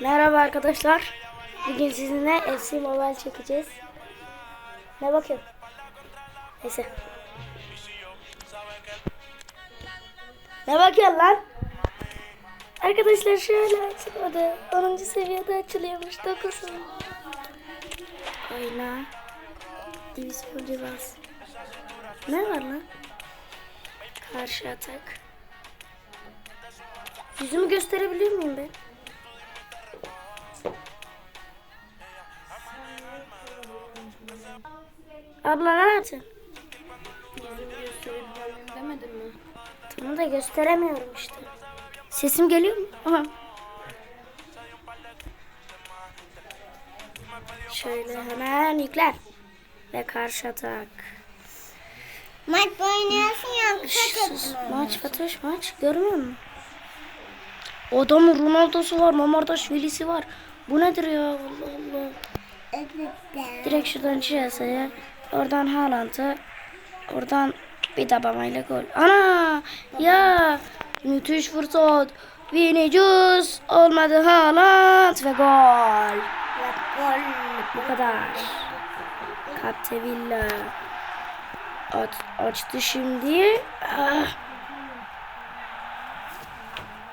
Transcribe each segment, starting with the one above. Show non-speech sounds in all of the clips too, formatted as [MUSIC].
Merhaba arkadaşlar. Bugün sizinle FC Mobile çekeceğiz. Ne bakıyorsun? Neyse. Ne bakıyorsun lan? Arkadaşlar şöyle açılmadı. 10. seviyede açılıyormuş 9. Oyna. Division Rivals. Ne var lan? Karşı atak. Yüzümü gösterebilir miyim ben? Abla ne yaptın? Demedim mi? Tamam da gösteremiyorum işte. Sesim geliyor mu? Aha. Şöyle hemen yüklen. Ve karşı atak. Maç oynuyorsun ya Sus, maç Fatoş maç görmüyor musun? Adamın Ronaldo'su var, Mamardaşvili'si var. Bu nedir ya? Allah Allah. Direkt şuradan Chelsea'ye, oradan Haaland'a, oradan bir tabamayla gol. Ana! Ya! Müthiş fırsat. Vinicius olmadı Haaland ve gol. Gol. Bu kadar. Capdevilla Aç, açtı şimdi. Ah.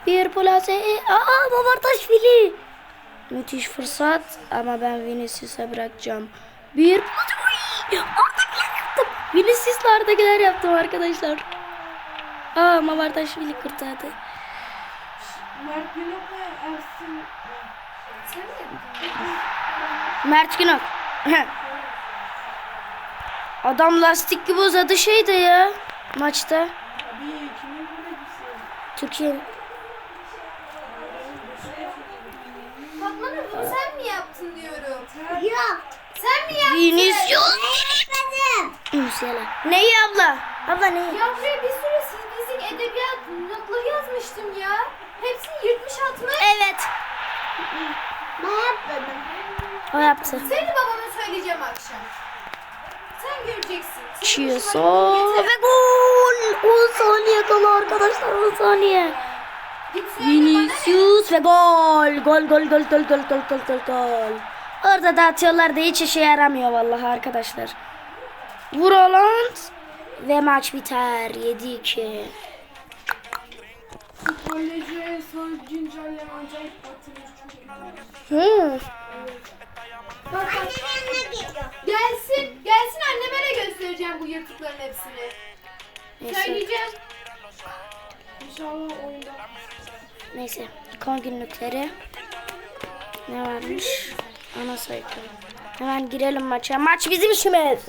Bir plase. Aa Mamardaşvili. Müthiş fırsat ama ben Vinicius'a bırakacağım. Bir! Ardakiler yaptım. Vinicius'la Ardakiler yaptım arkadaşlar. Aa Mamardaşvili kurtardı. Mert Günok'la Ersin... Mert Günok. [LAUGHS] Adam lastik gibi uzadı şeyde ya maçta. Abi? Türkiye İnisyon. İnisyon. Neyi abla? Abla neyi? Ya buraya bir sürü sizlik edebiyat notları yazmıştım ya. Hepsini yırtmış atmış. Evet. Ne yapmadım? O yaptı. Seni babama söyleyeceğim akşam. Sen göreceksin. Çiyoso ve gol. 10 saniye kala arkadaşlar 10 saniye. Vinicius ve gol. Gol gol gol gol gol gol gol gol. gol. Orada da atıyorlar da hiç işe yaramıyor vallahi arkadaşlar. Vur Haaland ve maç biter 7-2. Koleje son güncelleme acayip batırmış. Gelsin. Gelsin anneme de göstereceğim bu yırtıkların hepsini. Neyse. Söyleyeceğim. İnşallah oyunda. Neyse. Kon günlükleri. Ne varmış? Ana sayfa. Hemen girelim maça. Maç bizim işimiz.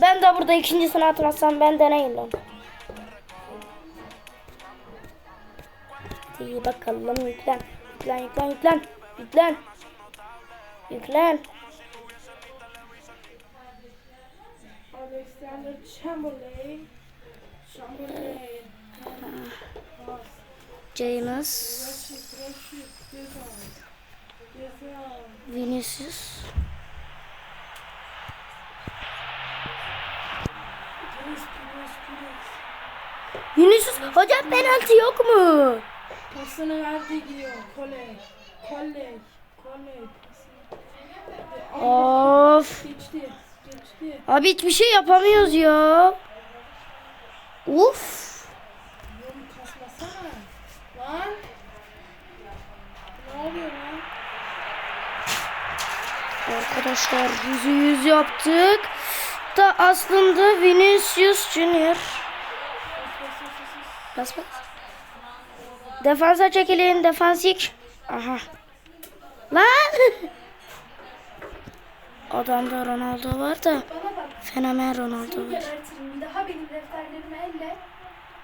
Ben de burada ikincisini atmazsam ben deneyim lan. Hadi bakalım yüklen. Yüklen yüklen yüklen. Yüklen. Yüklen. Alexander Chamberlain. Chamberlain. James. Vinicius. Vinicius. Hocam penaltı yok mu? Pasını verdi gidiyor. Kolej. Kolej. Kolej. Of. Geçti. Geçti. Abi hiçbir şey yapamıyoruz ya. Uf. Lan. Ne oluyor lan? Arkadaşlar yüzü yüz yaptık. Da aslında Vinicius Junior. Bas bas. Defansa çekilin defansik. Aha. Lan. [LAUGHS] Adamda Ronaldo var da. Fenomen Ronaldo var.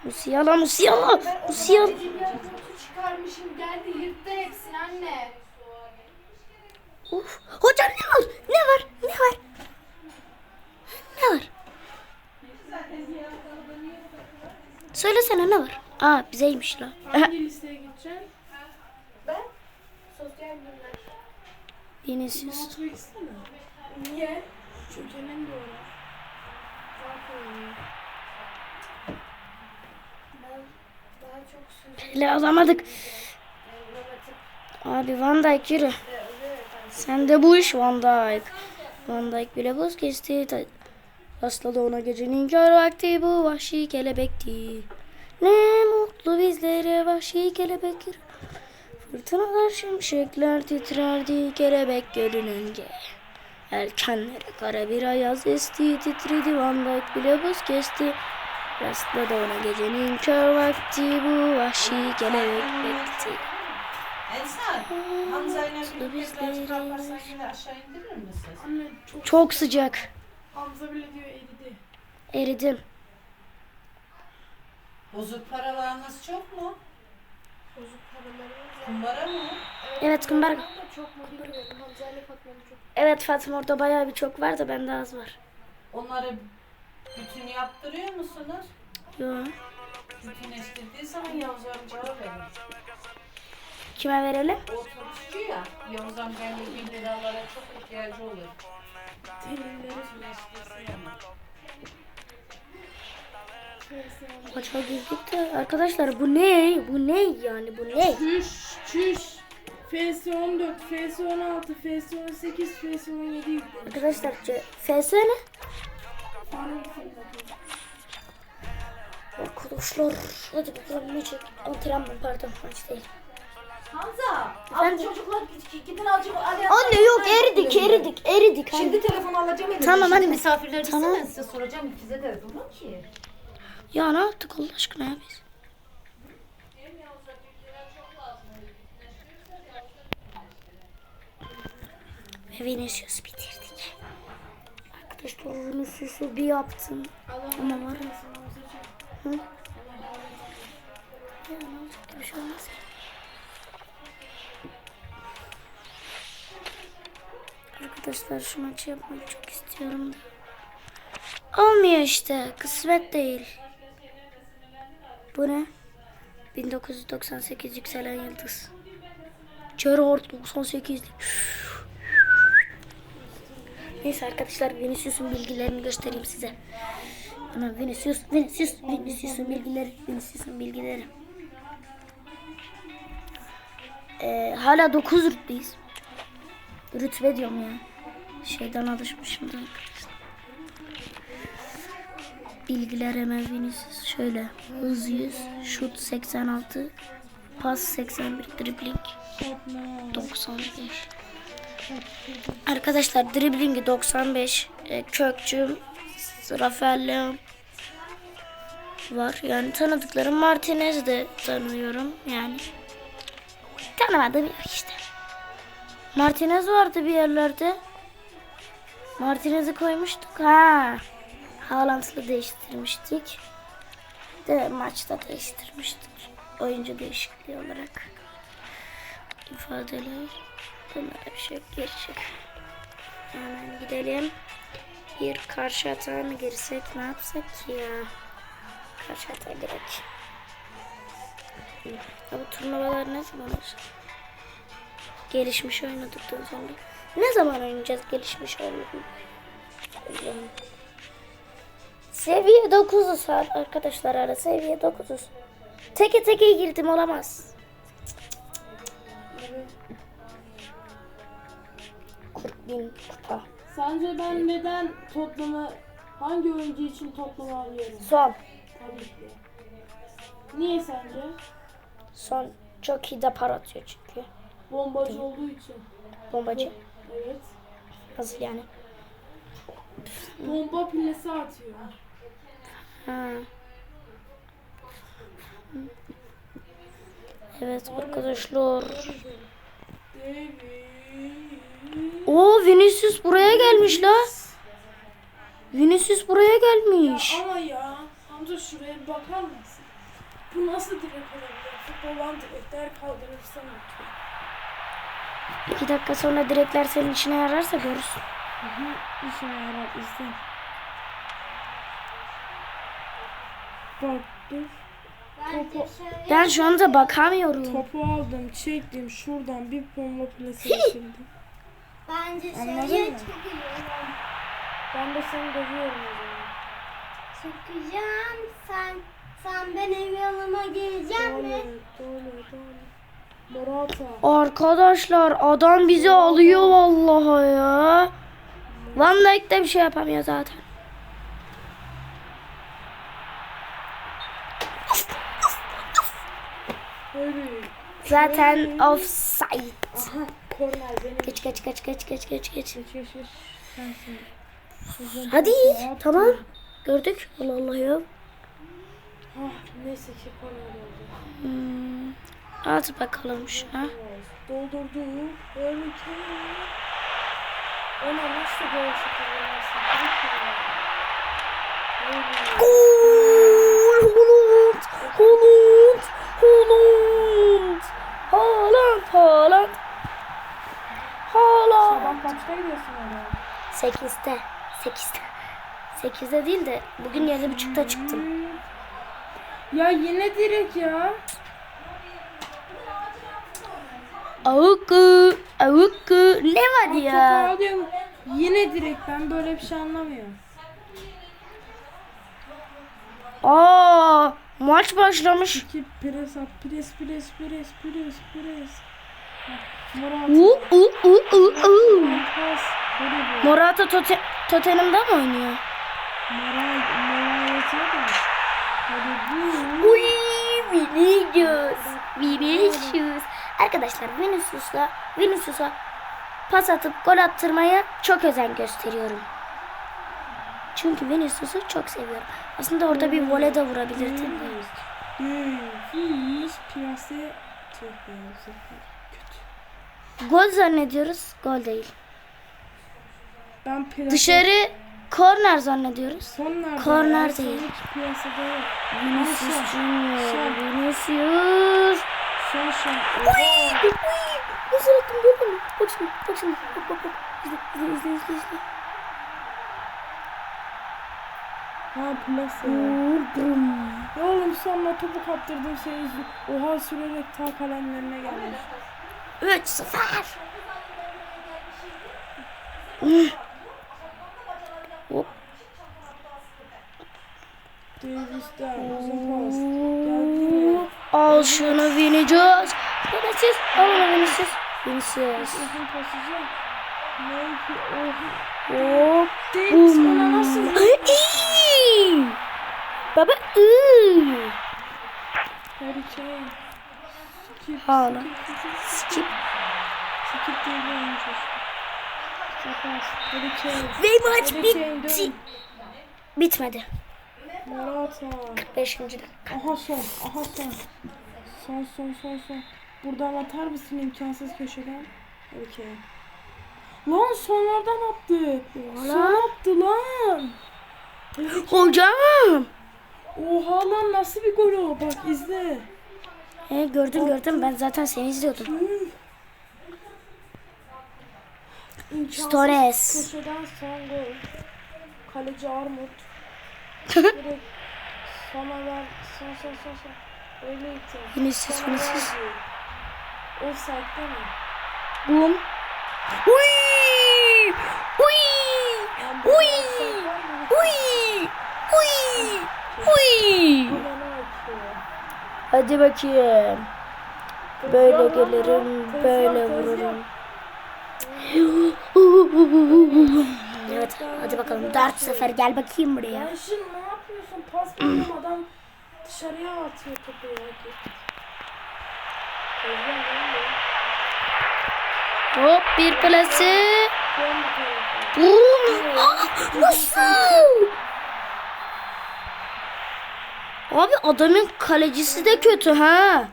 Musiyala Musiyala Musiyala. Çıkarmışım geldi yırttı hepsini anne. Uf. Hocam ne var? Ne var? Ne var? Ne var? Söylesene ne var? Aa bizeymiş la. Hangi listeye gideceksin? Ben sosyal bilimler. Versene. Niye? Çökenin de öyle. Zaten öyle. Ben daha çok söz Hele alamadık. Abi Van Dijk yürü. Sen de bu iş Van Dijk. Van Dijk bile buz kesti. Rastladı ona gecenin kör vakti bu vahşi kelebekti. Ne mutlu bizlere vahşi kelebek. Fırtınalar şimşekler titrerdi kelebek görününce. Erkenlere kara bir ayaz esti titredi Van Dijk bile buz kesti. Rastladı ona gecenin kör vakti bu vahşi kelebek bekti. Çok Çok sıcak. Hamza bile diyor eridi. Eridim. Bozuk paralarınız çok mu? Bozuk paraları. Kumbara mı? Evet Kumbar. Da çok mu bilmiyorum. Hamza ile Fatma'nın çok. Evet Fatma orada bayağı bir çok var da bende az var. Onları bütün yaptırıyor musunuz? Yo. Bütünleştirdiği zaman Yavuz amcaya verin. Kime verelim? O otobüsçü ya, Yavuz amcanın bin liralara çok ihtiyacı olur. Maça girdik de arkadaşlar bu ne? Bu ne yani bu ne? Çüş, çüş. FS14, FS16, FS18, FS17 yüklemiş. Arkadaşlar FS ne? Arkadaşlar hadi bakalım ne çek? Antrenman pardon maç değil. Hamza. Abi çocuklar gidin azıcık Anne yok eridik eridik eridik. anne. Şimdi telefon alacağım elime. Tamam, hadi. Misafirler Tamam. ben size soracağım. Size de durun ki. Ya ne yaptık Allah aşkına ya biz? Ve Vinicius bitirdik. Arkadaşlar Vinicius'u bir yaptım. Ama var ya. Hı? Ya ne olacak bir şey olmaz ki. Arkadaşlar şu maçı yapmayı çok istiyorum da. Olmuyor işte. Kısmet değil. Bu ne? 1998 yükselen yıldız. Gerard 98. Neyse arkadaşlar Vinicius'un bilgilerini göstereyim size. Ana Vinicius, Vinicius, Vinicius'un bilgileri, Vinicius'un bilgileri. Ee, hala 9 rütbeyiz. Rütbe diyorum ya. Şeyden alışmışım da. Bilgiler hemen şöyle. Hız 100, şut 86, pas 81, dribbling 95. Arkadaşlar driblingi 95, e, kökçüm, Rafael var. Yani tanıdıklarım Martinez de tanıyorum yani. Tanımadığım yok işte. Martinez vardı bir yerlerde. Martinez'i koymuştuk. Ha. Haaland'la değiştirmiştik. De maçta değiştirmiştik. Oyuncu değişikliği olarak. İfadeler. Bunlara bir şey yok. Hemen gidelim. Bir karşı atağa mı girsek ne yapsak ya? Karşı atağa gerek. Bu turnuvalar ne zaman olacak? Gelişmiş oynadıktan sonra. Ne zaman oynayacağız gelişmiş oynadıktan Seviye 9'uz arkadaşlar ara seviye 9'uz. Teke teke girdim olamaz. 40 bin kupa. Sence ben neden toplamı hangi oyuncu için toplamı alıyorum? Son. Tabii ki. Niye sence? Son çok iyi de para atıyor çünkü. Bombacı olduğu için. Bombacı. Evet. Nasıl yani? Bomba plesi atıyor. Ha. Evet arkadaşlar. Oo Vinicius buraya gelmiş la. Vinicius buraya gelmiş. Ama ya Hamza şuraya bakar mısın? Bu nasıl direkt olabilir? Futboldan direkler kaldırırsa mutlu. İki dakika sonra direkler senin içine yararsa görürsün. İşine yarar izle. Bak dur. Topu, Ben şu anda bakamıyorum. topu aldım, çektim şuradan bir bomba plase getirdim. Bence Anladın şeye mı? çıkıyorum. Ben de seni dövüyorum o zaman. Çıkacağım. Sen sen benim yanıma geleceksin mi? Doğru, doğru, doğru. Arkadaşlar adam bizi alıyor vallahi ya. Dijk de bir şey yapamıyor zaten. Zaten offside. Aha korner benim. Geç geç geç geç geç geç geç. Hadi tamam. Gördük. Allah Allah ya. Ah, neyse ki korner oldu. Hmm. At bakalım şuna. Doldurdu. Öyle ki. Ona nasıl gol şutlarlarsın? Gol! Holland! Holland! Holland! Haaland! Haaland! Haaland! Sabah kaçta gidiyorsun oraya? 8'te. 8'te. 8'de değil de bugün 7.30'da çıktım. Ya yine direkt ya. Avukku! Avukku! Ne var ya? Yine direkt ben böyle bir şey anlamıyorum. Aa! Maç başlamış. İki pres at. Pres pres pres pres pres. Murat. U u u u u. Morata Tote Tottenham'da mı oynuyor? Moral yatıyor da. Uy, Vinicius. Vinicius. Arkadaşlar Vinicius'la Vinicius'a pas atıp gol attırmaya çok özen gösteriyorum. Çünkü Vinicius'u çok seviyorum. Aslında orada bir voley de vurabilirdim. Gol zannediyoruz. Gol değil. Ben piyase. Dışarı korner zannediyoruz. Korner değil. Vinicius. Junior. Vinicius. Son son. Uy, uy. Nasıl attım gördün mü? Bak şimdi, bak şimdi. Bak bak bak. İzle, izle, izle, izle. izle. Ha plase. Vurdum. Ya oğlum sonra topu kaptırdım seni izle. Oha sürerek ta kalemlerine gelmiş. 3-0. Hmm. Hop. Davis'ten Al şunu Vinicius. Vinicius. Al onu Vinicius. Vinicius. Hop. Ay! Baba. Hala. Skip. Skip. Diye bir oyuncu. Ve maç bitti. Bitmedi. Morata. 5. dakika. Aha son. Aha son. Son son son son. Buradan atar mısın imkansız köşeden? Okey. Lan sonlardan attı. Son attı lan. Hocam. Oha lan nasıl bir gol o? Bak izle. He, gördüm gördüm. Ben zaten seni izliyordum. İmkansız Stones. Köşeden son gol. Kaleci Armut. Direkt sana ver. Son son son son. Öyle itti. Vinicius, Vinicius. verdi. Offside'de mi? Bum. Uy! Uy! Uy! mı? Uy! Uy! Uy! Hadi bakayım. Böyle gelirim, böyle vururum. Evet, hadi bakalım. Dört sefer gel bakayım buraya. Ya şimdi ne yapıyorsun? Pas veriyorum adam dışarıya atıyor topu ya. Hop bir. Bum. Ah, nasıl? Abi adamın kalecisi de kötü ha.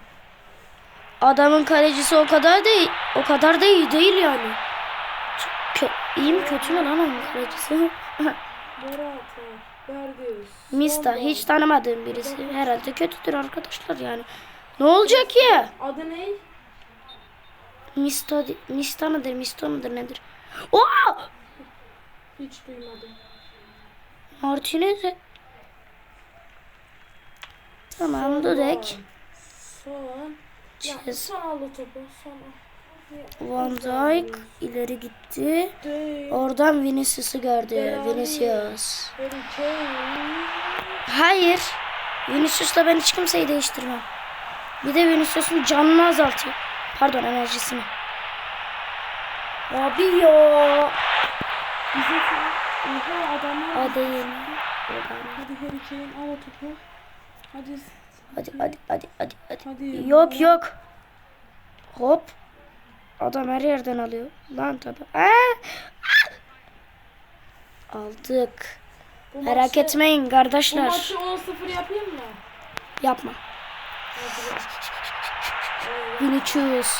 Adamın kalecisi o kadar değil, o kadar da iyi değil yani. İyi mi kötü mü lan onun kalecisi? Morata. [LAUGHS] Verdi. Mista hiç tanımadığım birisi. Herhalde kötüdür arkadaşlar yani. Ne olacak ki? Adı ne? Mista, Mista mıdır, Mista mıdır nedir? Oha! Hiç duymadım. Martinez. Tamam Dudek. Son. Ya son aldı topu. Son. Van Dijk ileri gitti. Oradan Vinicius'u gördü. Vinicius. Hayır. Vinicius'la ben hiç kimseyi değiştirmem. Bir de Vinicius'un canını azaltıyor. Pardon enerjisini. Abi ya. Adamlar. Değil. Hadi Harry Kane al o topu. Hadi. Hadi hadi hadi hadi hadi. Hadi. Yok yok. Hop. Adam her yerden alıyor. Lan tabi. Aldık. Bu Merak maçı- etmeyin Bu kardeşler. maçı 10-0 yapayım mı? Yapma. Vinicius.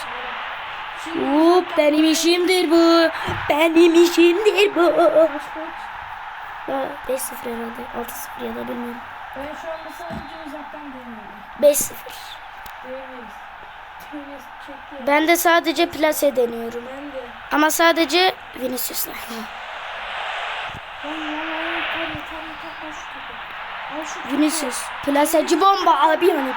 Şimdi Hop benim işimdir bu. Benim işimdir bu. kaç kaç? Ya 5-0 herhalde. 6-0 ya da bilmiyorum. Ben şu anda sadece uzaktan deniyorum. 5-0. Değmeyiz. Ben de sadece plase deniyorum. Ben de. Ama sadece Vinicius'la. Vinicius. Plaseci bomba abi yani.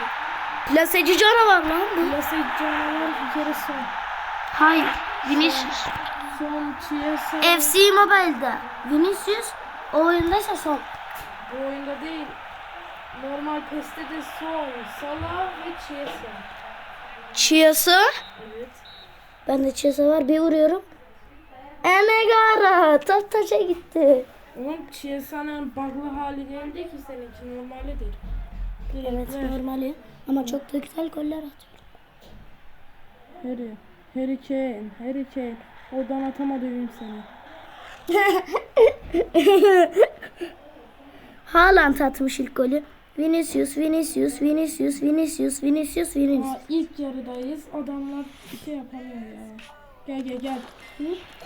Plaseci canavar lan bu. Plase canavar bir kere son. Hayır. Vinicius. Son Chiesa. FC Mobile'da. Vinicius o oyundaysa son. Bu oyunda değil. Normal PES'te de son. Salah ve Chiesa. Chiesa. Evet. Ben de Chiesa var bir vuruyorum. Emegara. Top taça gitti. Ama Chiesa'nın bug'lı hali değil de ki seninki normalidir. Direkt Evet ver. normali. Ama çok da güzel goller atıyor. Harry. Harry Kane. Harry Kane. Oradan atamadı ürün seni. [LAUGHS] Haaland atmış ilk golü. Vinicius, Vinicius, Vinicius, Vinicius, Vinicius, Vinicius. Aa, ilk yarıdayız. Adamlar bir şey yapamıyor ya. Gel gel gel.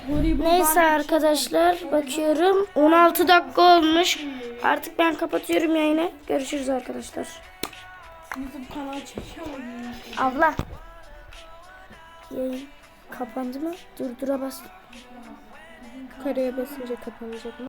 Voleybol Neyse arkadaşlar bakıyorum 16 dakika olmuş. Artık ben kapatıyorum yayını. Görüşürüz arkadaşlar. YouTube kanalı çekiyor mu? Abla. Yayın kapandı mı? Durdura bas. Kareye basınca kapanacak mı?